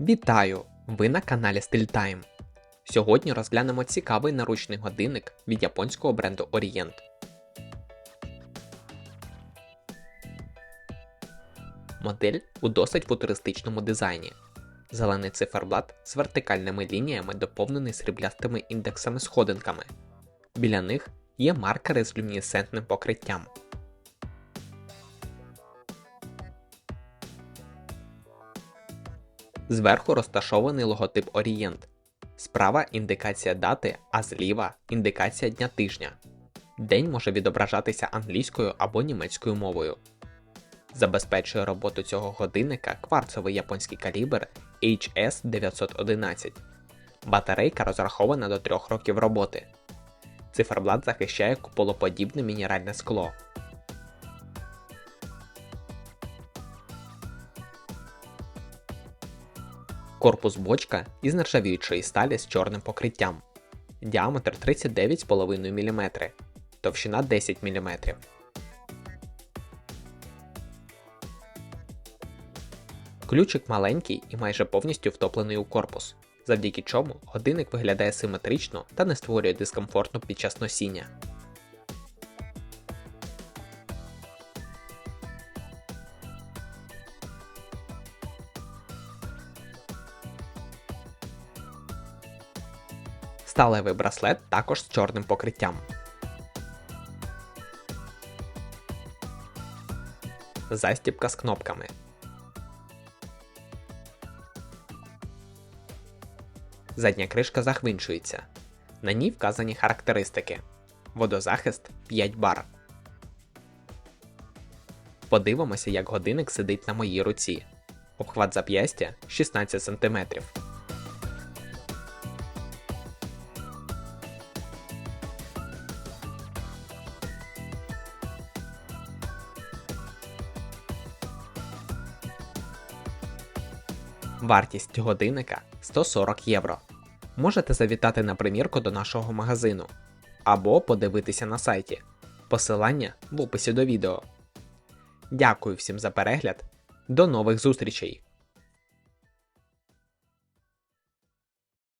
Вітаю! Ви на каналі StillTime. Сьогодні розглянемо цікавий наручний годинник від японського бренду Orient. Модель у досить футуристичному дизайні. Зелений циферблат з вертикальними лініями доповнений сріблястими індексами сходинками. Біля них є маркери з люмінесцентним покриттям. Зверху розташований логотип Orient. Справа індикація дати, а зліва індикація дня тижня. День може відображатися англійською або німецькою мовою. Забезпечує роботу цього годинника кварцовий японський калібр HS911. Батарейка розрахована до 3 років роботи. Циферблат захищає куполоподібне мінеральне скло. Корпус бочка із нержавіючої сталі з чорним покриттям. Діаметр 39,5 мм, товщина 10 мм. Ключик маленький і майже повністю втоплений у корпус, завдяки чому годинник виглядає симетрично та не створює дискомфорту під час носіння. Сталевий браслет також з чорним покриттям. Застібка з кнопками. Задня кришка захвинчується. На ній вказані характеристики. Водозахист 5 бар. Подивимося, як годинник сидить на моїй руці. Обхват зап'ястя 16 см. Вартість годинника 140 євро. Можете завітати на примірку до нашого магазину або подивитися на сайті. Посилання в описі до відео. Дякую всім за перегляд. До нових зустрічей!